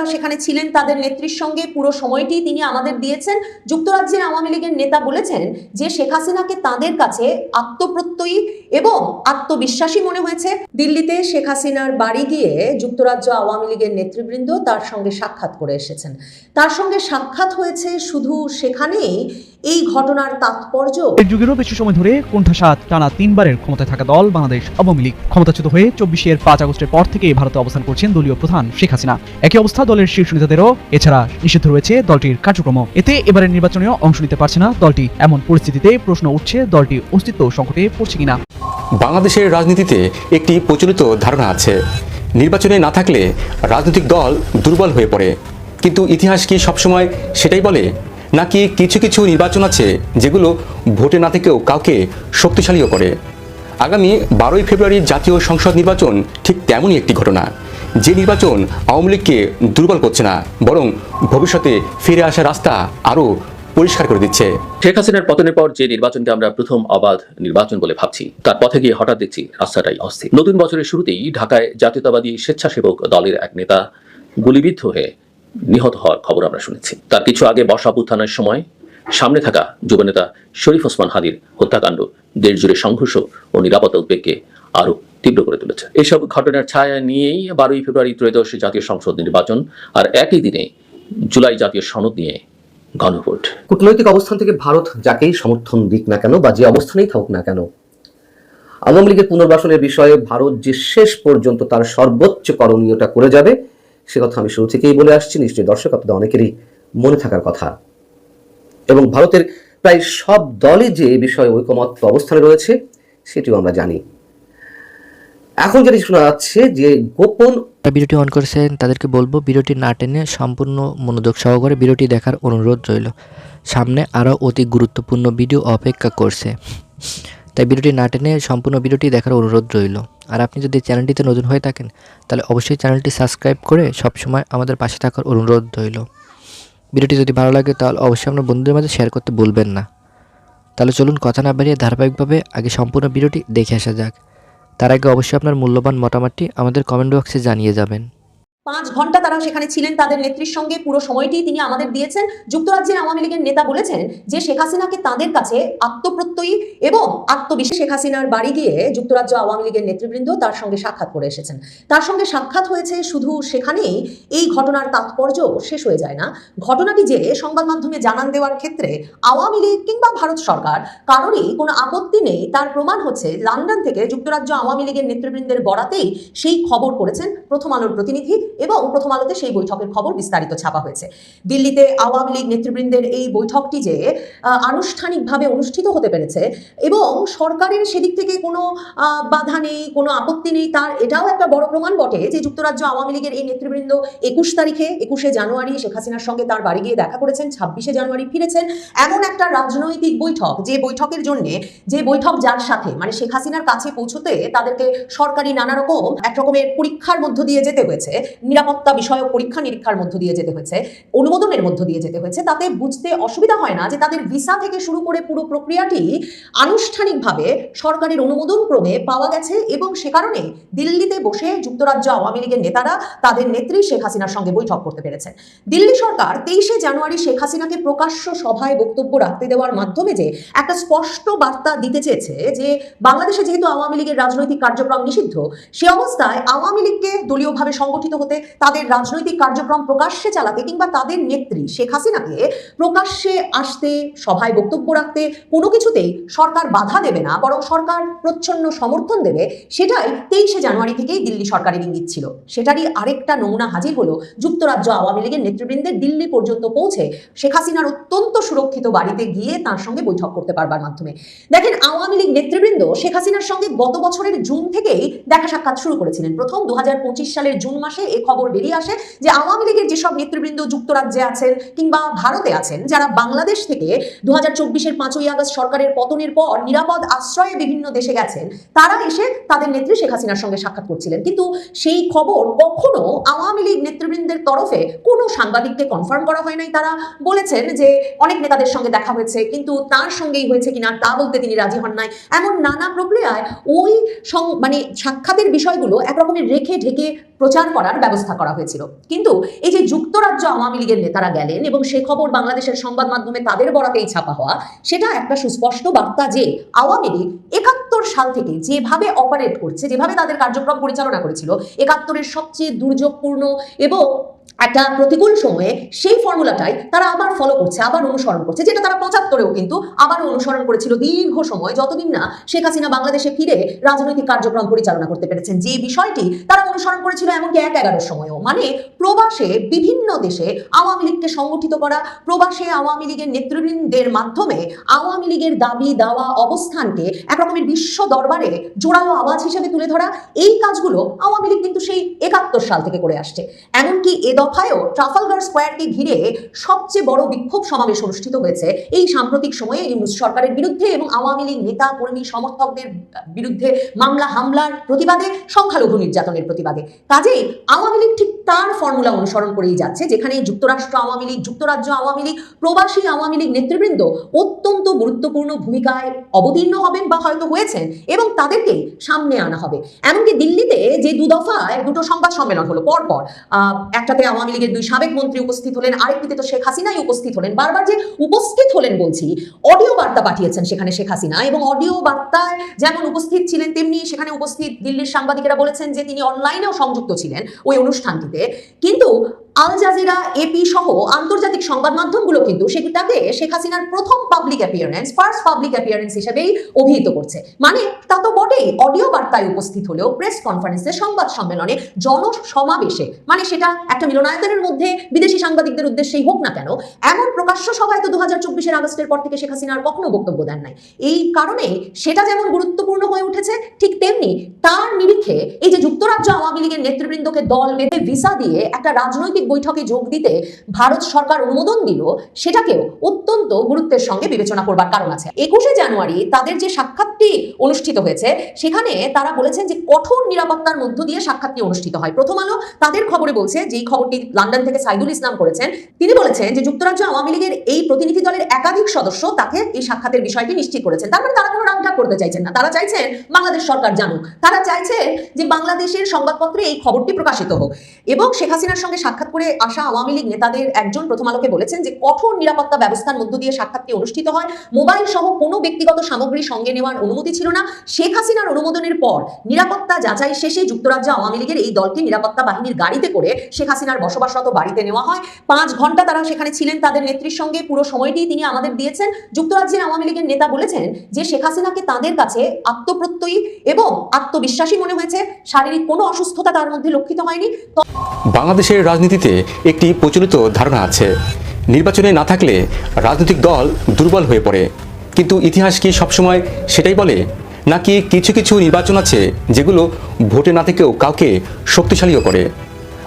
তারা সেখানে ছিলেন তাদের নেত্রীর সঙ্গে পুরো সময়টি তিনি আমাদের দিয়েছেন। যুক্তরাজ্যের আওয়ামী লীগের নেতা বলেছেন যে শেখ হাসিনাকে তাদের কাছে আত্মপ্রত্যয়ী এবং আত্মবিশ্বাসী মনে হয়েছে। দিল্লিতে শেখ হাসিনার বাড়ি গিয়ে যুক্তরাজ্য আওয়ামী লীগের নেতৃবৃন্দ তার সঙ্গে সাক্ষাৎ করে এসেছেন। তার সঙ্গে সাক্ষাৎ হয়েছে শুধু সেখানেই, এই ঘটনার তাৎপর্য। এক যুগেরও বেশি সময় ধরে কোণঠাসাত টানা তিনবারের ক্ষমতায় থাকা দল বাংলাদেশ আওয়ামী লীগ। ক্ষমতাচ্যুত হয়ে চব্বিশের পাঁচ আগস্টের পর থেকে ভারতে অবস্থান করছেন দলীয় প্রধান শেখ হাসিনা। একই অবস্থা দলের শীর্ষ নেতাদেরও এছাড়া নিষিদ্ধ রয়েছে দলটির কার্যক্রম। এতে এবারের নির্বাচনেও অংশ নিতে পারছে না দলটি। এমন পরিস্থিতিতে প্রশ্ন উঠছে দলটি অস্তিত্ব সংকটে পড়ছে কিনা। বাংলাদেশের রাজনীতিতে একটি প্রচলিত ধারণা আছে। নির্বাচনে না থাকলে রাজনৈতিক দল দুর্বল হয়ে পড়ে। কিন্তু ইতিহাস কি সবসময় সেটাই বলে? নাকি কিছু কিছু নির্বাচন আছে যেগুলো ভোটে না থেকেও কাউকে শক্তিশালীও করে? আগামী বারোই ফেব্রুয়ারি জাতীয় সংসদ নির্বাচন ঠিক তেমনই একটি ঘটনা। যে নির্বাচন আওয়ামী লীগকে দুর্বল করছে না, বরং ভবিষ্যতে ফিরে আসার রাস্তা আরও পরিষ্কার করে দিচ্ছে। শেখ হাসিনার পতনের পর যে নির্বাচনকে আমরা প্রথম অবাধ নির্বাচন বলে ভাবছি, তার পথে গিয়ে হঠাৎ দেখছি রাস্তাটাই অস্থির। নতুন বছরের শুরুতেই ঢাকায় জাতীয়তাবাদী স্বেচ্ছাসেবক দলের এক নেতা গুলিবিদ্ধ হয়ে নিহত হওয়ার খবর আমরা শুনেছি। তার কিছু আগে বর্ষা উত্থানের সময় সামনে থাকা যুবনেতা শরীফ ওসমান হাদির হত্যাকাণ্ড দেশ জুড়ে সংঘর্ষ ও নিরাপত্তা উদ্বেগকে আরও তীব্র করে তুলেছে। এসব ঘটনার ছায়া নিয়েই বারোই ফেব্রুয়ারি ত্রয়োদশ জাতীয় সংসদ নির্বাচন আর একই দিনে জুলাই জাতীয় সনদ নিয়ে গণভোট। কূটনৈতিক অবস্থান থেকে ভারত যাকেই সমর্থন দিক না কেন বা যে অবস্থানেই থাকুক না কেন, আওয়ামী লীগের পুনর্বাসনের বিষয়ে ভারত যে শেষ পর্যন্ত তার সর্বোচ্চ করণীয়টা করে যাবে, সে কথা আমি শুরু থেকেই বলে আসছি, নিশ্চয়ই দর্শক, আপনাদের অনেকেরই মনে থাকার কথা। এবং ভারতের প্রায় সব দলই যে এ বিষয়ে ঐকমত্য অবস্থানে রয়েছে, সেটিও আমরা জানি। এখন যেটি শোনা যাচ্ছে যে গোপন যারা ভিডিওটি অন করেছেন, তাদেরকে বলব ভিডিওটি না টেনে সম্পূর্ণ মনোযোগ সহকারে ভিডিওটি দেখার অনুরোধ রইল। সামনে আরও অতি গুরুত্বপূর্ণ ভিডিও অপেক্ষা করছে। তাই ভিডিওটি না টেনে সম্পূর্ণ ভিডিওটি দেখার অনুরোধ রইল। আর আপনি যদি চ্যানেলটিতে নতুন হয়ে থাকেন, তাহলে অবশ্যই চ্যানেলটি সাবস্ক্রাইব করে সবসময় আমাদের পাশে থাকার অনুরোধ রইল। ভিডিওটি যদি ভালো লাগে, তাহলে অবশ্যই আপনার বন্ধুদের মাঝে শেয়ার করতে ভুলবেন না। তাহলে চলুন কথা না বাড়িয়ে ধারাবাহিকভাবে আগে সম্পূর্ণ ভিডিওটি দেখে আসা যাক। তার আগে অবশ্যই আপনার মূল্যবান মতামতটি আমাদের কমেন্ট বক্সে জানিয়ে যাবেন। পাঁচ ঘণ্টা তারা সেখানে ছিলেন তাদের নেত্রীর সঙ্গে। পুরো সময়টি তিনি আমাদের দিয়েছেন। যুক্তরাজ্যের আওয়ামী লীগের নেতা বলেছেন যে, শেখ হাসিনাকে তাদের কাছে আত্মপ্রত্যয়ী এবং আত্মবিশ্বাস শেখ হাসিনার বাড়ি গিয়ে যুক্তরাজ্য আওয়ামী লীগের নেতৃবৃন্দ তার সঙ্গে সাক্ষাৎ করে এসেছেন। তার সঙ্গে সাক্ষাৎ হয়েছে শুধু সেখানেই। এই ঘটনার তাৎপর্য শেষ হয়ে যায় না। ঘটনাটি যে সংবাদ মাধ্যমে জানান দেওয়ার ক্ষেত্রে আওয়ামী লীগ কিংবা ভারত সরকার কারোরই কোনো আপত্তি নেই। তার প্রমাণ হচ্ছে, লন্ডন থেকে যুক্তরাজ্য আওয়ামী লীগের নেতৃবৃন্দের বরাতেই সেই খবর করেছেন প্রথম আলোর প্রতিনিধি এবং প্রথম আলোতে সেই বৈঠকের খবর বিস্তারিত ছাপা হয়েছে। দিল্লিতে আওয়ামী লীগ নেতৃবৃন্দের এই বৈঠকটি যে আনুষ্ঠানিকভাবে অনুষ্ঠিত হতে পেরেছে এবং সরকারের সেদিক থেকে কোনো বাধা নেই, কোনো আপত্তি নেই, তার এটাও একটা বড় প্রমাণ বটে যে, যুক্তরাজ্য আওয়ামী লীগের এই নেতৃবৃন্দ একুশ তারিখে, একুশে জানুয়ারি শেখ হাসিনার সঙ্গে তার বাড়ি গিয়ে দেখা করেছেন, ছাব্বিশে জানুয়ারি ফিরেছেন। এমন একটা রাজনৈতিক বৈঠক যে বৈঠকের জন্য, যে বৈঠক যার সাথে মানে শেখ হাসিনার কাছে পৌঁছতে তাদেরকে সরকারি নানা রকম এক রকমের পরীক্ষার মধ্য দিয়ে যেতে হয়েছে। নিরাপত্তা বিষয়ক পরীক্ষা নিরীক্ষার মধ্য দিয়ে যেতে হয়েছে, অনুমোদনের মধ্য দিয়ে যেতে হয়েছে, তাতে বুঝতে অসুবিধা হয় না যে তাদের ভিসা থেকে শুরু করে পুরো প্রক্রিয়াটি আনুষ্ঠানিকভাবে সরকারের অনুমোদন ক্রমে পাওয়া গেছে এবং সে কারণে দিল্লিতে বসে যুক্তরাজ্য আওয়ামী লীগের নেতারা তাদের নেত্রী শেখ হাসিনার সঙ্গে বৈঠক করতে পেরেছেন। দিল্লি সরকার তেইশে জানুয়ারি শেখ হাসিনাকে প্রকাশ্য সভায় বক্তব্য রাখতে দেওয়ার মাধ্যমে যে একটা স্পষ্ট বার্তা দিতে চেয়েছে যে বাংলাদেশে যেহেতু আওয়ামী লীগের রাজনৈতিক কার্যক্রম নিষিদ্ধ, সে অবস্থায় আওয়ামী লীগকে দলীয়ভাবে সংগঠিত হতে তাদের রাজনৈতিক কার্যক্রম প্রকাশ্যে চালাতে কিংবা তাদের নেত্রী শেখ হাসিনাকে প্রকাশ্যে আসতে, সভায় বক্তব্য রাখতে কোনো কিছুতেই সরকার বাধা দেবে না, বরং সরকার প্রচ্ছন্ন সমর্থন দেবে, সেটাই তেইশে জানুয়ারি থেকেই দিল্লি সরকারের ইঙ্গিত ছিল। সেটারই আরেকটা নমুনা হাজির হলো যুক্তরাজ্য আওয়ামী লীগের নেতৃবৃন্দের দিল্লি পর্যন্ত পৌঁছে শেখ হাসিনার অত্যন্ত সুরক্ষিত বাড়িতে গিয়ে তার সঙ্গে বৈঠক করতে পারবার মাধ্যমে। দেখেন, আওয়ামী লীগ নেতৃবৃন্দ শেখ হাসিনার সঙ্গে গত বছরের জুন থেকেই দেখা সাক্ষাৎ শুরু করেছিলেন। প্রথম দু হাজার পঁচিশ সালের জুন মাসে খবর বেরিয়ে আসে যে আওয়ামী লীগের যেসব নেতৃবৃন্দ যুক্তরাজ্যে আছেন কিংবা ভারতে আছেন, যারা বাংলাদেশ থেকে দু হাজার চব্বিশের পাঁচই আগস্ট সরকারের পতনের পর নিরাপদ আশ্রয়ে বিভিন্ন দেশে গেছেন, তারা এসে তাদের নেত্রী শেখ হাসিনার সঙ্গে সাক্ষাৎ করছিলেন। কিন্তু সেই খবর কখনো আওয়ামী লীগ নেতৃবৃন্দের তরফে কোনো সাংবাদিককে কনফার্ম করা হয় নাই। তারা বলেছেন যে অনেক নেতাদের সঙ্গে দেখা হয়েছে, কিন্তু তার সঙ্গেই হয়েছে কিনা তা বলতে তিনি রাজি হন নাই। এমন নানা প্রক্রিয়ায় ওই মানে সাক্ষাতের বিষয়গুলো একরকমের রেখে ঢেকে প্রচার করার ব্যবস্থা করা হয়েছিল। কিন্তু এই যে যুক্তরাজ্য আওয়ামী লীগের নেতারা গেলেন এবং সে খবর বাংলাদেশের সংবাদ মাধ্যমে তাদের বরাতেই ছাপা হওয়া, সেটা একটা সুস্পষ্ট বার্তা যে আওয়ামী লীগ একাত্তর সাল থেকে যেভাবে অপারেট করছে, যেভাবে তাদের কার্যক্রম পরিচালনা করেছিল, একাত্তরের সবচেয়ে দুর্যোগপূর্ণ এবং একটা প্রতিকূল সময়ে সেই ফর্মুলাটাই তারা আবার ফলো করছে, আবার অনুসরণ করছে, যেটা তারা পঁচাত্তরেও কিন্তু আবার অনুসরণ করেছিল দীর্ঘ সময়, যতদিন না শেখ হাসিনা বাংলাদেশে ফিরে রাজনৈতিক কার্যক্রম পরিচালনা করতে পেরেছেন। যে বিষয়টি তারা অনুসরণ করেছিল এমনকি এক এগারোর সময়ও। মানে প্রবাসে বিভিন্ন দেশে আওয়ামী লীগকে সংগঠিত করা, প্রবাসে আওয়ামী লীগের নেতৃবৃন্দের মাধ্যমে আওয়ামী লীগের দাবি দাওয়া অবস্থানকে একরকমের বিশ্ব দরবারে জোরালো আওয়াজ হিসেবে তুলে ধরা, এই কাজগুলো আওয়ামী লীগ কিন্তু সেই একাত্তর সাল থেকে করে আসছে। এমনকি এ দফায়ও ট্রাফালগার স্কোয়ারকে ঘিরে সবচেয়ে বড় বিক্ষোভ সমাবেশ অনুষ্ঠিত হয়েছে। এই সাম্প্রতিক সময়ে ইউনুস সরকারের বিরুদ্ধে এবং আওয়ামী লীগ নেতা, কর্মী, সমর্থকদের বিরুদ্ধে মামলা, হামলার প্রতিবাদে, সংখ্যালঘু নির্যাতনের প্রতিবাদে। কাজেই আওয়ামী লীগ ঠিক তার ফর্মুলা অনুসরণ করেই যাচ্ছে, যেখানে যুক্তরাষ্ট্র আওয়ামী লীগ, যুক্তরাজ্য আওয়ামী লীগ, প্রবাসী আওয়ামী লীগ নেতৃবৃন্দ অত্যন্ত গুরুত্বপূর্ণ ভূমিকায় অবতীর্ণ হবেন বা হয়তো হয়েছেন এবং তাদেরকে সামনে আনা হবে। এমনকি দিল্লিতে যে দু দফায় দুটো সংবাদ সম্মেলন হলো, পরপর একটাতে আওয়ামী লীগের দুই সাবেক মন্ত্রী উপস্থিত হলেন, আরেকটিতে তো শেখ হাসিনাই উপস্থিত হলেন। বারবার যে উপস্থিত হলেন বলছি, অডিও বার্তা পাঠিয়েছেন সেখানে শেখ হাসিনা এবং অডিও বার্তায় যেমন উপস্থিত ছিলেন, তেমনি সেখানে উপস্থিত দিল্লির সাংবাদিকেরা বলেছেন যে তিনি অনলাইনেও সংযুক্ত ছিলেন ওই অনুষ্ঠানটিতে। কিন্তু আল জাজিরা এপি সহ আন্তর্জাতিক সংবাদ মাধ্যমগুলো কিন্তু সেটাকে শেখ হাসিনার প্রথম public appearance first public appearance হিসেবেই অভিহিত করছে। মানে তা তো বটেই অডিও বার্তায় উপস্থিত হলেও প্রেস কনফারেন্সে সংবাদ সম্মেলনে জনসমাবেশে মানে সেটা একটা মিলনায়তনের মধ্যে বিদেশি সাংবাদিকদের উদ্দেশ্যেই হোক না কেন, এমন প্রকাশ্য সভায় তো দু হাজার চব্বিশের আগস্টের পর থেকে শেখ হাসিনার কখনো বক্তব্য দেন নাই। এই কারণে সেটা যেমন গুরুত্বপূর্ণ হয়ে উঠেছে, ঠিক তেমনি তার নিরিখে এই যে যুক্তরাজ্য আওয়ামী লীগের নেতৃবৃন্দকে দল বেঁধে ভিসা দিয়ে একটা রাজনৈতিক বৈঠকে যোগ দিতে ভারত সরকার অনুমোদন দিল, সেটাকেও অত্যন্ত গুরুত্বের সঙ্গে বিবেচনা করবার কারণ আছে। একুশে জানুয়ারি তাদের যে সাক্ষাৎটি অনুষ্ঠিত হয়েছে, সেখানে তারা বলেছেন যে কঠোর নিরাপত্তার মধ্য দিয়ে সাক্ষাৎটি অনুষ্ঠিত হয়। প্রথম আলো তাদের খবরে বলছে, যেই খবরটি লন্ডন থেকে সাইদুল ইসলাম করেছেন, তিনি বলেছেন যে যুক্তরাজ্য আওয়ামী লীগের এই প্রতিনিধি দলের একাধিক সদস্য তাকে এই সাক্ষাতের বিষয়টি নিশ্চিত করেছেন। তার মানে তারা কোনো রামঢাক করতে চাইছেন না। তারা চাইছেন বাংলাদেশ সরকার জানুক। তারা চাইছেন যে বাংলাদেশের সংবাদপত্রে এই খবরটি প্রকাশিত হোক। এবং শেখ হাসিনার সঙ্গে সাক্ষাৎ আসা আওয়ামী লীগ নেতাদের একজন প্রথম আলোকে বলেছেন যে কঠোর নিরাপত্তা ব্যবস্থার মধ্য দিয়ে সাক্ষাৎটি অনুষ্ঠিত হয়। মোবাইল সহ কোনো ব্যক্তিগত সামগ্রী সঙ্গে নেওয়ার অনুমতি ছিল না। শেখ হাসিনার অনুমোদনের পর নিরাপত্তা যাচাই শেষে যুক্তরাজ্য আওয়ামী লীগের এই দলকে নিরাপত্তা বাহিনীর গাড়িতে করে শেখ হাসিনার বসবাসরত বাড়িতে নেওয়া হয়। পাঁচ ঘণ্টা তারা সেখানে ছিলেন তাদের নেত্রীর সঙ্গে। পুরো সময়টি তিনি আমাদের দিয়েছেন। যুক্তরাজ্যের আওয়ামী লীগের নেতা বলেছেন যে শেখ হাসিনাকে তাদের কাছে আত্মপ্রত্যয়ী এবং আত্মবিশ্বাসী মনে হয়েছে। শারীরিক কোনো অসুস্থতা তার মধ্যে লক্ষিত হয়নি। বাংলাদেশের রাজনীতিতে একটি প্রচলিত ধারণা আছে। নির্বাচনে না থাকলে রাজনৈতিক দল দুর্বল হয়ে পড়ে। কিন্তু ইতিহাস কি সবসময় সেটাই বলে? নাকি কিছু কিছু নির্বাচন আছে যেগুলো ভোটে না থেকেও কাউকে শক্তিশালীও করে?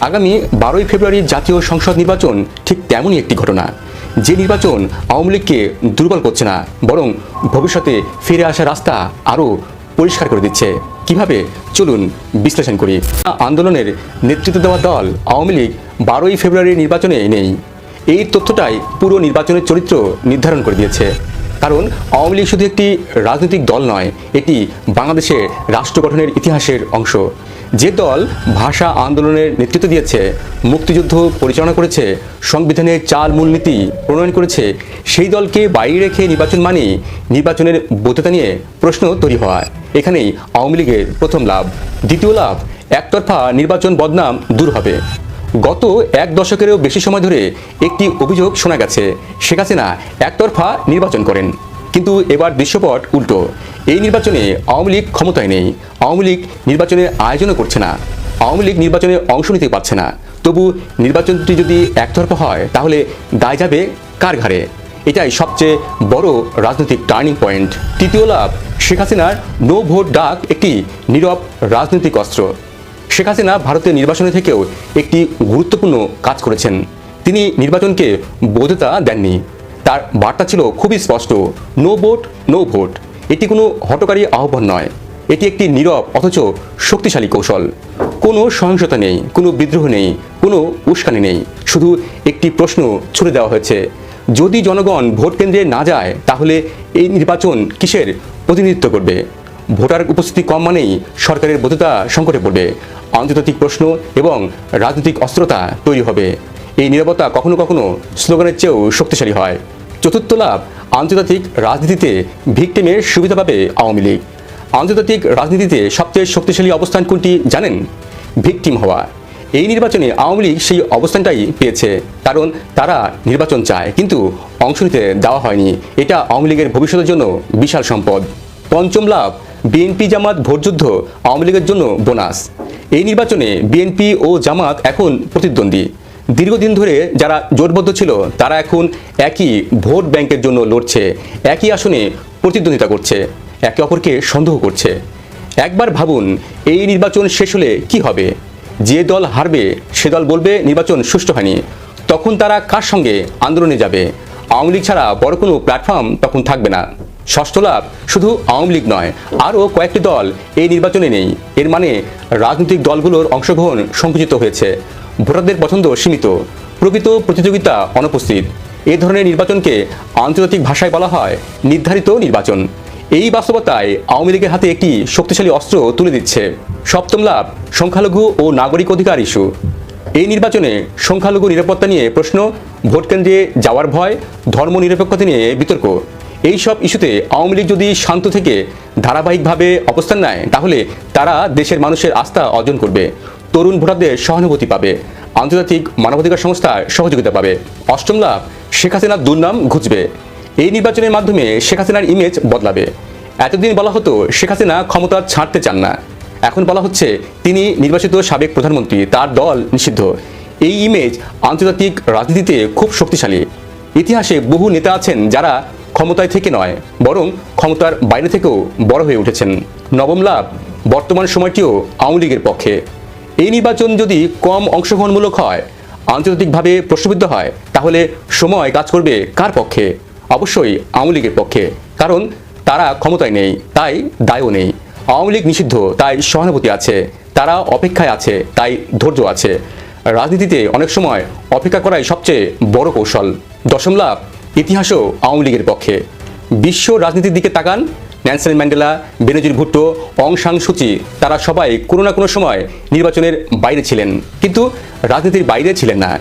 আগামী বারোই ফেব্রুয়ারির জাতীয় সংসদ নির্বাচন ঠিক তেমনই একটি ঘটনা। যে নির্বাচন আওয়ামী লীগকে দুর্বল করছে না, বরং ভবিষ্যতে ফিরে আসার রাস্তা আরও পরিষ্কার করে দিচ্ছে। কীভাবে? চলুন বিশ্লেষণ করি। আন্দোলনের নেতৃত্ব দেওয়া দল আওয়ামী লীগ বারোই ফেব্রুয়ারি নির্বাচনে নেই। এই তথ্যটাই পুরো নির্বাচনের চরিত্র নির্ধারণ করে দিয়েছে। কারণ আওয়ামী লীগ শুধু একটি রাজনৈতিক দল নয়, এটি বাংলাদেশের রাষ্ট্র গঠনের ইতিহাসের অংশ। যে দল ভাষা আন্দোলনের নেতৃত্ব দিয়েছে, মুক্তিযুদ্ধ পরিচালনা করেছে সংবিধানের চাল মূলনীতি প্রণয়ন করেছে, সেই দলকে বাইরে রেখে নির্বাচন মানে নির্বাচনের বৈধতা নিয়ে প্রশ্ন তৈরি হয়। এখানেই আওয়ামী লীগের প্রথম লাভ। দ্বিতীয় লাভ, একতরফা নির্বাচন বদনাম দূর হবে। গত এক দশকেরও বেশি সময় ধরে একটি অভিযোগ শোনা গেছে, শেখ হাসিনা একতরফা নির্বাচন করেন। কিন্তু এবার দৃশ্যপট উল্টো। এই নির্বাচনে আওয়ামী লীগ ক্ষমতায় নেই। আওয়ামী লীগ নির্বাচনের আয়োজনও করছে না। আওয়ামী লীগ নির্বাচনে অংশ নিতে পারছে না। তবু নির্বাচনটি যদি একতরফা হয়, তাহলে দায় যাবে কার ঘাড়ে? এটাই সবচেয়ে বড় রাজনৈতিক টার্নিং পয়েন্ট। তৃতীয় লাভ শেখ হাসিনার নো ভোট ডাক একটি নীরব রাজনৈতিক অস্ত্র। শেখ হাসিনা ভারতের নির্বাচনে থেকেও একটি গুরুত্বপূর্ণ কাজ করেছেন। তিনি নির্বাচনকে বৈধতা দেননি। তার বার্তা ছিল খুবই স্পষ্ট, নো ভোট নো ভোট। এটি কোনো হটকারী আহ্বান নয়। এটি একটি নীরব অথচ শক্তিশালী কৌশল। কোনো সহিংসতা নেই, কোনো বিদ্রোহ নেই, কোনো উস্কানি নেই। শুধু একটি প্রশ্ন ছুড়ে দেওয়া হয়েছে, যদি জনগণ ভোট কেন্দ্রে না যায়, তাহলে এই নির্বাচন কিসের প্রতিনিধিত্ব করবে? ভোটার উপস্থিতি কম মানেই সরকারের বৈধতা সংকটে পড়বে। আন্তর্জাতিক প্রশ্ন এবং রাজনৈতিক অস্ত্রতা তৈরি হবে। এই নিরাপত্তা কখনো কখনো স্লোগানের চেয়েও শক্তিশালী হয়। চতুর্থ লাভ, আন্তর্জাতিক রাজনীতিতে ভিকটিমের সুবিধা পাবে আওয়ামী লীগ। আন্তর্জাতিক রাজনীতিতে সবচেয়ে শক্তিশালী অবস্থান কোনটি জানেন? ভিকটিম হওয়া। এই নির্বাচনে আওয়ামী লীগ সেই অবস্থানটাই পেয়েছে, কারণ তারা নির্বাচন চায়, কিন্তু অংশ নিতে দেওয়া হয়নি। এটা আওয়ামী লীগের ভবিষ্যতের জন্য বিশাল সম্পদ। পঞ্চম লাভ, বিএনপি জামাত ভোটযুদ্ধ আওয়ামী লীগের জন্য বোনাস। এই নির্বাচনে বিএনপি ও জামাত এখন প্রতিদ্বন্দ্বী। দীর্ঘদিন ধরে যারা জোটবদ্ধ ছিল, তারা এখন একই ভোট ব্যাংকের জন্য লড়ছে, একই আসনে প্রতিদ্বন্দ্বিতা করছে, একে অপরকে সন্দেহ করছে। একবার ভাবুন, এই নির্বাচন শেষ হলে কি হবে? যে দল হারবে, সে দল বলবে নির্বাচন সুষ্ঠু হয়নি। তখন তারা কার সঙ্গে আন্দোলনে যাবে? আওয়ামী লীগ ছাড়া বড় কোনো প্ল্যাটফর্ম তখন থাকবে না। ষষ্ঠ লাভ শুধু আওয়ামী লীগ নয়, আরও কয়েকটি দল এই নির্বাচনে নেই। এর মানে রাজনৈতিক দলগুলোর অংশগ্রহণ সংকুচিত হয়েছে। ভোটারদের পছন্দ সীমিত। প্রকৃত প্রতিযোগিতা অনুপস্থিত। এ ধরনের নির্বাচনকে আন্তর্জাতিক ভাষায় বলা হয় নির্ধারিত নির্বাচন। এই বাস্তবতায় আওয়ামী লীগের হাতে একটি শক্তিশালী অস্ত্র তুলে দিচ্ছে। সপ্তম লাভ, সংখ্যালঘু ও নাগরিক অধিকার ইস্যু। এই নির্বাচনে সংখ্যালঘু নিরাপত্তা নিয়ে প্রশ্ন ভোটকেন্দ্রে যাওয়ার ভয়, ধর্ম নিরপেক্ষতা নিয়ে বিতর্ক। এই সব ইস্যুতে আওয়ামী লীগ যদি শান্ত থেকে ধারাবাহিকভাবে অবস্থান নেয়, তাহলে তারা দেশের মানুষের আস্থা অর্জন করবে। তরুণ ভোটারদের সহানুভূতি পাবে। আন্তর্জাতিক মানবাধিকার সংস্থার সহযোগিতা পাবে। অষ্টম লাভ, শেখ হাসিনার দুর্নাম ঘুচবে। এই নির্বাচনের মাধ্যমে শেখ হাসিনার ইমেজ বদলাবে। এতদিন বলা হতো শেখ হাসিনা ক্ষমতা ছাড়তে চান না। এখন বলা হচ্ছে তিনি নির্বাচিত সাবেক প্রধানমন্ত্রী, তার দল নিষিদ্ধ। এই ইমেজ আন্তর্জাতিক রাজনীতিতে খুব শক্তিশালী। ইতিহাসে বহু নেতা আছেন যারা ক্ষমতায় থেকে নয়, বরং ক্ষমতার বাইরে থেকেও বড় হয়ে উঠেছেন। নবম লাভ, বর্তমান সময়টিও আওয়ামী লীগের পক্ষে। এই নির্বাচন যদি কম অংশগ্রহণমূলক হয়, আন্তর্জাতিকভাবে প্রশ্নবিদ্ধ হয়, তাহলে সময় কাজ করবে কার পক্ষে? অবশ্যই আওয়ামী লীগের পক্ষে, কারণ তারা ক্ষমতায় নেই, তাই দায়ও নেই। আওয়ামী লীগ নিষিদ্ধ, তাই সহানুভূতি আছে, তারা অপেক্ষায় আছে, তাই ধৈর্য আছে। রাজনীতিতে অনেক সময় অপেক্ষা করাই সবচেয়ে বড় কৌশল। দশম লাভ, ইতিহাসও আওয়ামী লীগের পক্ষে। বিশ্ব রাজনীতির দিকে তাকান ন্যানসেন ম্যান্ডেলা, বেনজির ভুট্টো, অং সাং সুচি তারা সবাই কোনো না কোনো সময় নির্বাচনের বাইরে ছিলেন। কিন্তু রাজনীতির বাইরে ছিলেন না।